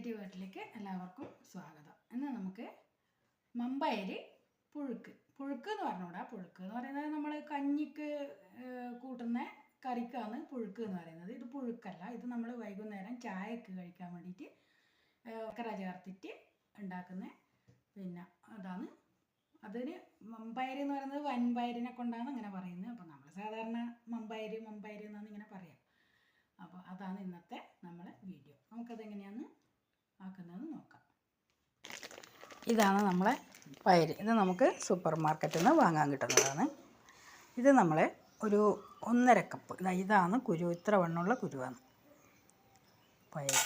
Creative വീട്ടിലേക്ക് എല്ലാവർക്കും സ്വാഗതം. ഇന്ന് നമുക്ക് മമ്പയരി പുഴുക്ക്. പുഴുക്ക് എന്ന് പറഞ്ഞുകൂടാ പുഴുക്ക് എന്ന് പറയുന്നത് നമ്മൾ കഞ്ഞിക്ക് കൂട്ടുന്ന കറിക്കാണ് പുഴുക്ക് എന്ന് പറയുന്നത്. ഇത് പുഴുക്കല്ല ഇത് നമ്മൾ വൈകുന്നേരം ചായക്ക് കഴിക്കാൻ വേണ്ടിയിട്ട് കറ ചേർത്തിട്ട് ഉണ്ടാക്കുന്ന പിന്നെ അതാണ്. അതിന് മമ്പയരി എന്ന് പറയുന്നത് വൻപയരിനെ കൊണ്ടാണ് അങ്ങനെ പറയുന്നത്. അപ്പോൾ നമ്മൾ സാധാരണ മമ്പയരി മമ്പയരി എന്നാണ് ഇങ്ങനെ പറയാം. അപ്പോൾ അതാണ് ഇന്നത്തെ നമ്മളെ വീഡിയോ. നമുക്കതെങ്ങനെയാണ് ആക്കുന്നതെന്ന് നോക്കാം. ഇതാണ് നമ്മളെ പയർ ഇത് നമുക്ക് സൂപ്പർ മാർക്കറ്റിൽ നിന്ന് വാങ്ങാൻ കിട്ടുന്നതാണ്. ഇത് നമ്മളെ ഒരു ഒന്നര കപ്പ്. ഇതാ ഇതാണ് കുരു. ഇത്ര വണ്ണമുള്ള കുരുവാണ് പയർ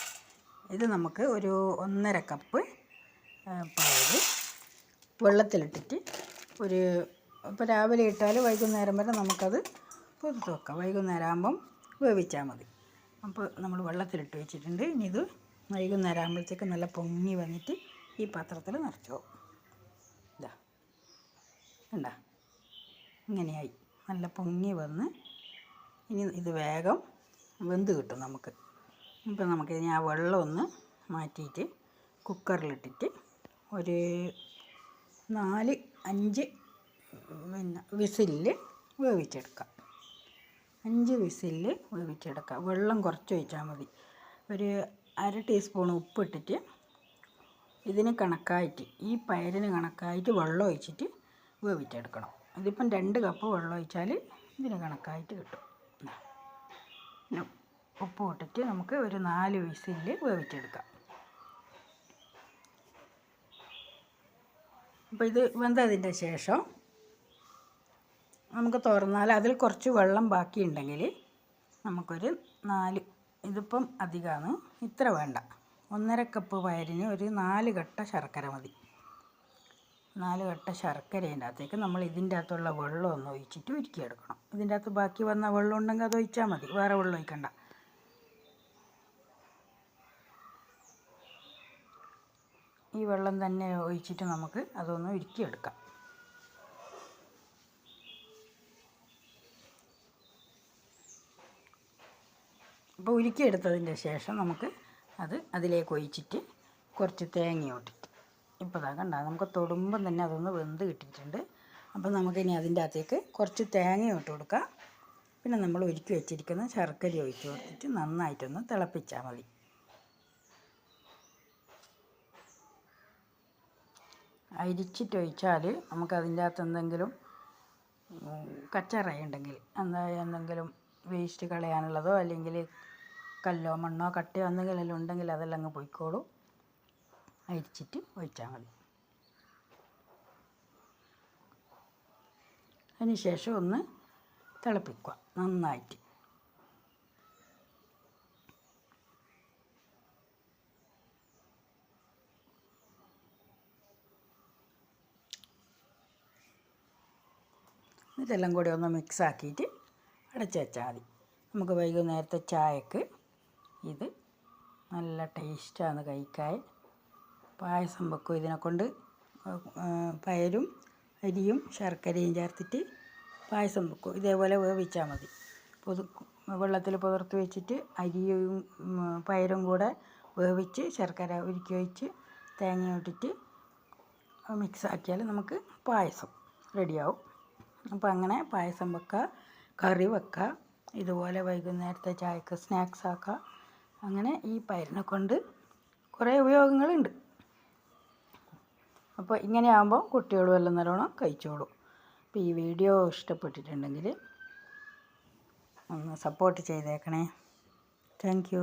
ഇത് നമുക്ക് ഒരു ഒന്നര കപ്പ് പയർ വെള്ളത്തിലിട്ടിട്ട് ഒരു ഇപ്പോൾ രാവിലെ ഇട്ടാൽ വൈകുന്നേരം വരെ നമുക്കത് പൊതുത്ത് വെക്കാം. വൈകുന്നേരം ആകുമ്പം വേവിച്ചാൽ മതി. അപ്പോൾ നമ്മൾ വെള്ളത്തിലിട്ട് വെച്ചിട്ടുണ്ട്. ഇനി ഇത് വൈകുന്നേരം ആകുമ്പോഴത്തേക്ക് നല്ല പൊങ്ങി വന്നിട്ട് ഈ പാത്രത്തിൽ നിറച്ചു. ഇതാ കണ്ടാ? ഇങ്ങനെയായി. നല്ല പൊങ്ങി വന്ന് ഇനി ഇത് വേഗം വെന്ത് കിട്ടും നമുക്ക്. ഇപ്പം നമുക്ക് ഇനി ആ വെള്ളം ഒന്ന് മാറ്റിയിട്ട് കുക്കറിലിട്ടിട്ട് ഒരു നാല് അഞ്ച് പിന്നെ വിസിലിൽ വേവിച്ചെടുക്കാം. അഞ്ച് വിസിലിൽ വേവിച്ചെടുക്കാം. വെള്ളം കുറച്ച് ഒഴിച്ചാൽ മതി. ഒരു അര ടീസ്പൂൺ ഉപ്പിട്ടിട്ട് ഇതിന് കണക്കായിട്ട് ഈ പയറിന് കണക്കായിട്ട് വെള്ളം ഒഴിച്ചിട്ട് വേവിച്ചെടുക്കണം. ഇതിപ്പം രണ്ട് കപ്പ് വെള്ളം ഒഴിച്ചാൽ ഇതിന് കണക്കായിട്ട് കിട്ടും. പിന്നെ ഉപ്പ് ഇട്ടിട്ട് നമുക്ക് ഒരു നാല് വിസിലിൽ വേവിച്ചെടുക്കാം. അപ്പോൾ ഇത് വെന്തതിന്റെ ശേഷം നമുക്ക് തുറന്നാൽ അതിൽ കുറച്ച് വെള്ളം ബാക്കിയുണ്ടെങ്കിൽ നമുക്കൊരു നാല് ഇതിപ്പം അധികമാണ് ഇത്ര വേണ്ട. ഒന്നര കപ്പ് പയറിന് ഒരു നാല് കട്ട ശർക്കര മതി. നാല് കട്ട ശർക്കരേന്റെ അകത്തേക്ക് നമ്മൾ ഇതിന്റെ അകത്തുള്ള വെള്ളം ഒന്ന് ഒഴിച്ചിട്ട് ഉരുക്കിയെടുക്കണം. ഇതിന്റെ അകത്ത് ബാക്കി വന്ന വെള്ളം ഉണ്ടെങ്കിൽ അത് ഒഴിച്ചാൽ മതി. വേറെ വെള്ളം ഒഴിക്കണ്ട. ഈ വെള്ളം തന്നെ ഒഴിച്ചിട്ട് നമുക്ക് അതൊന്ന് ഉരുക്കിയെടുക്കാം. അപ്പോൾ ഉരുക്കിയെടുത്തതിന്റെ ശേഷം നമുക്ക് അത് അതിലേക്ക് ഒഴിച്ചിട്ട് കുറച്ച് തേങ്ങയോട്ട് ഇപ്പോൾ ഇതാ കണ്ട നമുക്ക് തൊടുമ്പം തന്നെ അതൊന്ന് വെന്ത് കിട്ടിയിട്ടുണ്ട്. അപ്പോൾ നമുക്കിനി അതിന്റെ അകത്തേക്ക് കുറച്ച് തേങ്ങ ഇട്ട് കൊടുക്കാം. പിന്നെ നമ്മൾ ഒരുക്കി വെച്ചിരിക്കുന്ന ശർക്കര ഒഴിച്ച് കൊടുത്തിട്ട് നന്നായിട്ടൊന്ന് തിളപ്പിച്ചാൽ മതി. അരിച്ചിട്ട് ഒഴിച്ചാൽ നമുക്ക് അതിന്റെ അകത്ത് എന്തെങ്കിലും കച്ചറ കച്ചറയുണ്ടെങ്കിൽ എന്താ എന്തെങ്കിലും വേസ്റ്റ് കളയാനുള്ളതോ അല്ലെങ്കിൽ കല്ലോ മണ്ണോ കട്ടയോ എന്തെങ്കിലും ഉണ്ടെങ്കിൽ അതെല്ലാം അങ്ങ് പൊയ്ക്കോളൂ. അരിച്ചിട്ട് ഒഴിച്ചാൽ മതി. അതിനുശേഷം ഒന്ന് തിളപ്പിക്കുക നന്നായിട്ട്. ഇതെല്ലാം കൂടി ഒന്ന് മിക്സ് ആക്കിയിട്ട് അടച്ച് വെച്ചാൽ മതി. നമുക്ക് വൈകുന്നേരത്തെ ചായക്ക് ഇത് നല്ല ടേസ്റ്റാണ് കഴിക്കാൻ. പായസം വെക്കും ഇതിനെ കൊണ്ട്. പയരും അരിയും ശർക്കരയും ചേർത്തിട്ട് പായസം വെക്കും. ഇതേപോലെ വേവിച്ചാൽ മതി. പുതു വെള്ളത്തിൽ പുതിർത്ത് വെച്ചിട്ട് അരിയും പയരും കൂടെ വേവിച്ച് ശർക്കര ഉരുക്കി ഒഴിച്ച് തേങ്ങ ഇട്ടിട്ട് മിക്സാക്കിയാൽ നമുക്ക് പായസം റെഡിയാവും. അപ്പോൾ അങ്ങനെ പായസം വെക്കുക. കറി വെക്കുക ഇതുപോലെ വൈകുന്നേരത്തെ ചായക്ക് സ്നാക്സ് ആക്കുക അങ്ങനെ ഈ പയറിനെ കൊണ്ട് കുറേ ഉപയോഗങ്ങളുണ്ട്. അപ്പോൾ ഇങ്ങനെ ആകുമ്പോൾ കുട്ടികളും എല്ലാം നല്ലോണം കഴിച്ചോളും. അപ്പോൾ ഈ വീഡിയോ ഇഷ്ടപ്പെട്ടിട്ടുണ്ടെങ്കിൽ ഒന്ന് സപ്പോർട്ട് ചെയ്തേക്കണേ. താങ്ക്